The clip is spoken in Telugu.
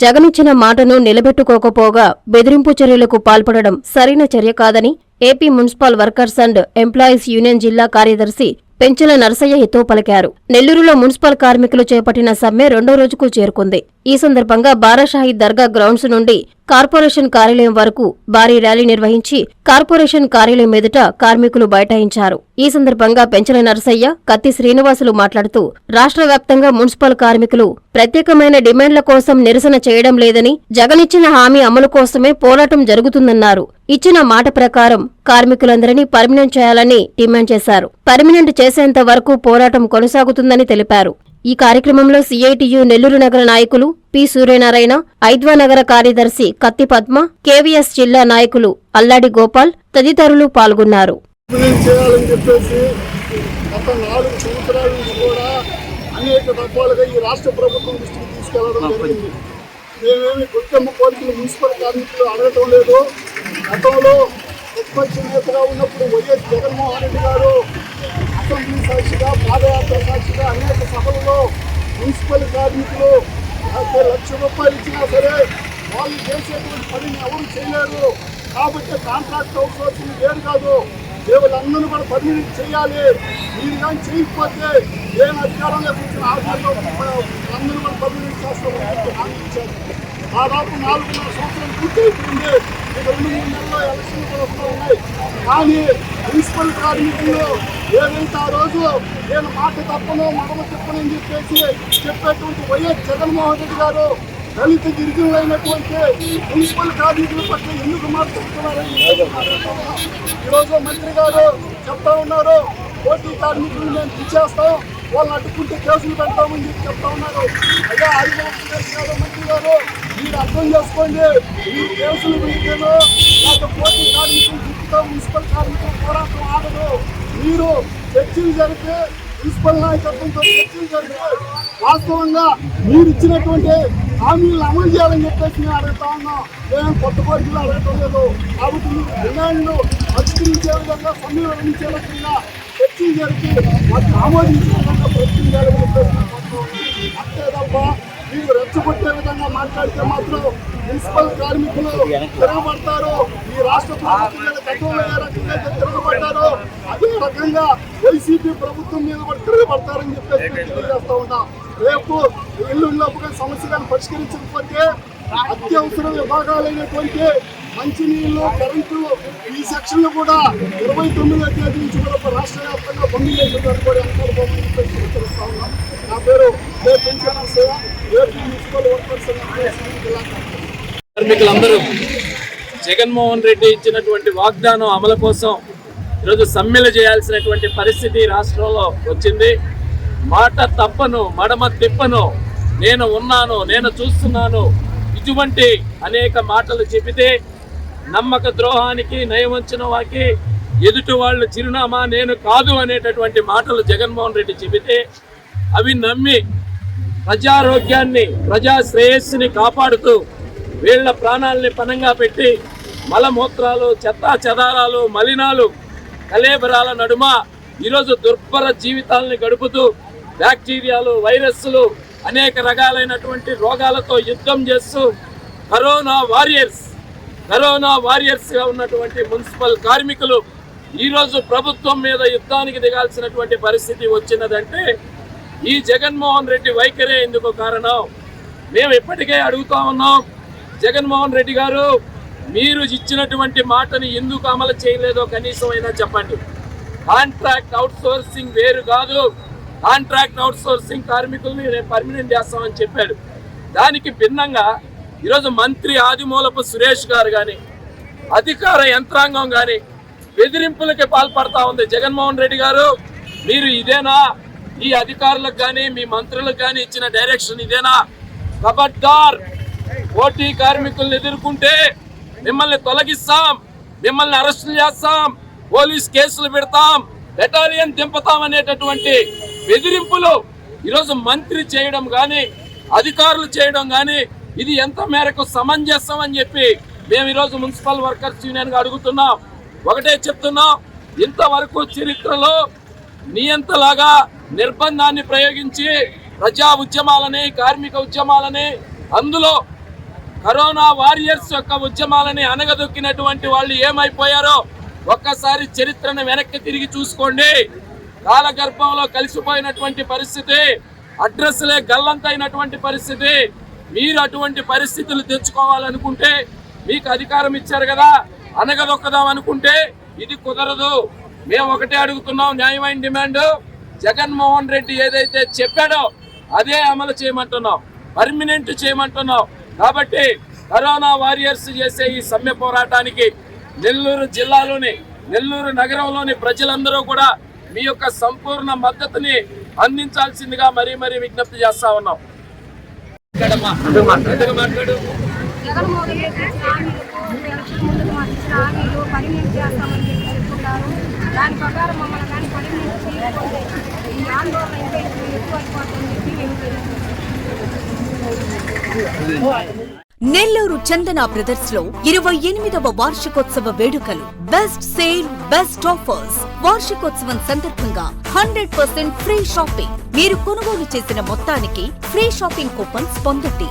జగనిచ్చిన మాటను నిలబెట్టుకోకపోగా బెదిరింపు చర్యలకు పాల్పడడం సరైన చర్య కాదని AP municipal workers and employees union జిల్లా కార్యదర్శి పెంచుల నరసయ్య హితో పలికారు. నెల్లూరులో మున్సిపల్ కార్మికులు చేపట్టిన సమ్మె రెండో రోజుకు చేరుకుంది. ఈ సందర్భంగా బారాషాహి దర్గా గ్రౌండ్స్ నుండి కార్పొరేషన్ కార్యాలయం వరకు భారీ ర్యాలీ నిర్వహించి కార్పొరేషన్ కార్యాలయం ఎదుట కార్మికులు బైఠాయించారు. ఈ సందర్భంగా పెంచల నరసయ్య కత్తి శ్రీనివాసులు మాట్లాడుతూ రాష్ట్ర వ్యాప్తంగా మున్సిపల్ కార్మికులు ప్రత్యేకమైన డిమాండ్ల కోసం నిరసన చేయడం లేదని జగనిచ్చిన హామీ అమలు కోసమే పోరాటం జరుగుతుందన్నారు. ఇచ్చిన మాట ప్రకారం కార్మికులందరినీ పర్మినెంట్ చేయాలని డిమాండ్ చేశారు. పర్మినెంట్ చేసేంత వరకు పోరాటం కొనసాగుతుందని తెలిపారు. ఈ కార్యక్రమంలో సిఐటియు నెల్లూరు నగర నాయకులు పి. సూర్యనారాయణ ఐద్వా నగర కార్యదర్శి కత్తి పద్మ కేవీఎస్ జిల్లా నాయకులు అల్లాడి గోపాల్ తదితరులు పాల్గొన్నారు. అనేక దఫాలుగా ఈ రాష్ట్ర ప్రభుత్వం దృష్టికి తీసుకెళ్ళడం జరిగింది. మేమేమి గుర్తమ్మ కోరికలు మున్సిపల్ కార్మికులు అడగటం లేదు. గతంలో ప్రతిపక్ష నేతగా ఉన్నప్పుడు వైఎస్ జగన్మోహన్ రెడ్డి గారు అసెంబ్లీ సాక్షిగా పాదయాత్ర సాక్షిగా అనేక సభలలో మున్సిపల్ కార్మికులు యాభై లక్ష రూపాయలు ఇచ్చినా సరే వాళ్ళు చేసేటువంటి పనిని ఎవరు చేయలేరు. కాబట్టి కాంట్రాక్ట్ అవుట్ సోర్సింగ్ వేరు కాదు. దేవుళ్ళందరూ కూడా పని చేయాలి. మీరు కానీ చేయకపోతే నేను అధికారంలో కూర్చున్న ఆధ్వర్యంలో అందరూ కూడా పని చేస్తామని చెప్పి దాదాపు నాలుగున్నర సంవత్సరం పూర్తి అయిపోయింది ఇక రెండు మూడు నెలల్లో ఎలక్షన్ కూడా ఉన్నాయి. కానీ మున్సిపల్ కార్మికులు ఏదైతే ఆ రోజు నేను మాట తప్పను మడమ తిప్పనని చెప్పేసి చెప్పేటువంటి వైఎస్ జగన్మోహన్ రెడ్డి గారు దళిత గిరిజనులైనటువంటి మున్సిపల్ కార్మికుల పట్ల ఎందుకు మాట్లాడుతున్నారని ఈరోజు మంత్రి గారు చెప్తా ఉన్నారు పోటీ కార్మికులు మేము ఇచ్చేస్తాం వాళ్ళు అడ్డుకుంటే కేసులు పెడతామని చెప్పి చెప్తా ఉన్నారు. అదే ఆదివారం గారు మంత్రి గారు మీరు అర్థం చేసుకోండి మీరు కేసులు పెడితేనో లేకపోతే పోటీ కార్మికులు చుట్టూ మున్సిపల్ కార్మికులు పోరాటం ఆడదు మీరు చర్చలు జరిపితే మున్సిపల్ నాయకత్వంతో చర్చలు జరిపితే వాస్తవంగా మీరు ఇచ్చినటువంటి హామీలను అమలు చేయాలని చెప్పేసి మేము అడుగుతా ఉన్నాం. మేము కొత్త కోరికలు అడగటం లేదు కాబట్టి మీరు డిమాండ్లు పరిష్కరించే విధంగా సమీకరించే విధంగా చర్చలు జరిపి వాటిని ఆమోదించే విధంగా ప్రయత్నం చేయాలని చెప్పేసి అంతే తప్ప మీరు రెచ్చగొట్టే విధంగా మాట్లాడితే మాత్రం మున్సిపల్ కార్మికులు తిరగబడతారు ఈ రాష్ట్ర ప్రభుత్వం గతంలో ఏ రకంగా తిరగబడ్డారో అదే రకంగా వైసీపీ ప్రభుత్వం మీద కూడా తిరగబడతారని చెప్పేసి తెలియజేస్తా ఉన్నాం. రేపు ఇల్లులోపుగా సమస్య కానీ పరిష్కరించకపోతే అత్యవసర విభాగాలైనటువంటి మంచినీళ్ళు కరెంటు ఈ సెక్షన్ కూడా ఇరవై తొమ్మిదో తేదీ నుంచి కూడా రాష్ట్ర వ్యాప్తంగా బంద్ చేసేదాన్ని కూడా తెలుస్తా ఉన్నాం. నా పేరు మున్సిపల్ వర్కర్స్ కార్మికులందరూ జగన్మోహన్ రెడ్డి ఇచ్చినటువంటి వాగ్దానం అమలు కోసం ఈరోజు సమ్మెలు చేయాల్సినటువంటి పరిస్థితి రాష్ట్రంలో వచ్చింది. మాట తప్పను మడమ తిప్పను. నేను ఉన్నాను నేను చూస్తున్నాను. ఇటువంటి అనేక మాటలు చెబితే నమ్మక ద్రోహానికి నయవంచిన వాకి ఎదుటి వాళ్ళ చిరునామా నేను కాదు అనేటటువంటి మాటలు జగన్మోహన్ రెడ్డి చెబితే అవి నమ్మి ప్రజారోగ్యాన్ని ప్రజా శ్రేయస్సుని కాపాడుతూ వీళ్ళ ప్రాణాలని పనంగా పెట్టి మలమూత్రాలు చెత్తా చెదారాలు మలినాలు కలేబరాల నడుమ ఈరోజు దుర్భర జీవితాలని గడుపుతూ బ్యాక్టీరియాలు వైరస్లు అనేక రకాలైనటువంటి రోగాలతో యుద్ధం చేస్తూ కరోనా వారియర్స్ కరోనా వారియర్స్గా ఉన్నటువంటి మున్సిపల్ కార్మికులు ఈరోజు ప్రభుత్వం మీద యుద్ధానికి దిగాల్సినటువంటి పరిస్థితి వచ్చినదంటే ఈ జగన్మోహన్ రెడ్డి వైఖరే ఎందుకు కారణం. మేము ఇప్పటికే అడుగుతా ఉన్నాం జగన్మోహన్ రెడ్డి గారు మీరు ఇచ్చినటువంటి మాటని ఎందుకు అమలు చేయలేదో కనీసం అయినా చెప్పండి. కాంట్రాక్ట్ అవుట్సోర్సింగ్ వేరు కాదు. కాంట్రాక్ట్ అవుట్ సోర్సింగ్ కార్మికుల్ని నేను పర్మినెంట్ చేస్తామని చెప్పాడు. దానికి భిన్నంగా ఈరోజు మంత్రి ఆదిమూలపు సురేష్ గారు కానీ అధికార యంత్రాంగం కానీ బెదిరింపులకి పాల్పడతా ఉంది. జగన్మోహన్ రెడ్డి గారు మీరు ఇదేనా? ఈ అధికారులకు కానీ మీ మంత్రులకు కానీ ఇచ్చిన డైరెక్షన్ ఇదేనా? ఖబర్దార్ పోటీ కార్మికుల్ని ఎదుర్కొంటే మిమ్మల్ని తొలగిస్తాం మిమ్మల్ని అరెస్టులు చేస్తాం పోలీస్ కేసులు పెడతాం బెటాలియన్ దింపుతాం అనేటటువంటి బెదిరింపులు ఈరోజు మంత్రి చేయడం కానీ అధికారులు చేయడం కానీ ఇది ఎంత మేరకు సమంజసం అని చెప్పి మేము ఈరోజు మున్సిపల్ వర్కర్స్ యూనియన్గా అడుగుతున్నాం. ఒకటే చెప్తున్నాం ఇంతవరకు చరిత్రలో నియంతలాగా నిర్బంధాన్ని ప్రయోగించి ప్రజా ఉద్యమాలని కార్మిక ఉద్యమాలని అందులో కరోనా వారియర్స్ యొక్క ఉద్యమాలని అనగదొక్కినటువంటి వాళ్ళు ఏమైపోయారో ఒక్కసారి చరిత్రను వెనక్కి తిరిగి చూసుకోండి. కాలగర్భంలో కలిసిపోయినటువంటి పరిస్థితి అడ్రస్లే గల్లంతైనటువంటి పరిస్థితి. మీరు అటువంటి పరిస్థితులు తెచ్చుకోవాలనుకుంటే మీకు అధికారం ఇచ్చారు కదా అనగదొక్కదాం అనుకుంటే ఇది కుదరదు. మేము ఒకటే అడుగుతున్నాం న్యాయమైన డిమాండ్. జగన్మోహన్ రెడ్డి ఏదైతే చెప్పాడో అదే అమలు చేయమంటున్నాం పర్మినెంట్ చేయమంటున్నాం. కాబట్టి కరోనా వారియర్స్ చేసే ఈ సమ్మె పోరాటానికి నెల్లూరు జిల్లాలోని నెల్లూరు నగరంలోని ప్రజలందరూ కూడా మీ యొక్క సంపూర్ణ మద్దతుని అందించాల్సిందిగా మరీ మరీ విజ్ఞప్తి చేస్తా ఉన్నాం. జగన్మోహన్ రెడ్డి హామీలకు ఎలక్షన్ ముందుకు మాకు ఇచ్చిన హామీలు పరిమితి చేస్తామని చెప్పి చెప్తున్నారు. దాని ప్రకారం మమ్మల్ని కానీ పరిమితి చేయకపోతే ఈ ఆందోళన ఇంకా ఎక్కువ చెప్పి మేము నెల్లూరు చందన బ్రదర్స్లో ఇరవై ఎనిమిదవ వార్షికోత్సవ వేడుకలు. బెస్ట్ సేల్ బెస్ట్ ఆఫర్స్ వార్షికోత్సవం సందర్భంగా హండ్రెడ్ పర్సెంట్ ఫ్రీ షాపింగ్. మీరు కొనుగోలు చేసిన మొత్తానికి ఫ్రీ షాపింగ్ కూపన్స్ పొందండి.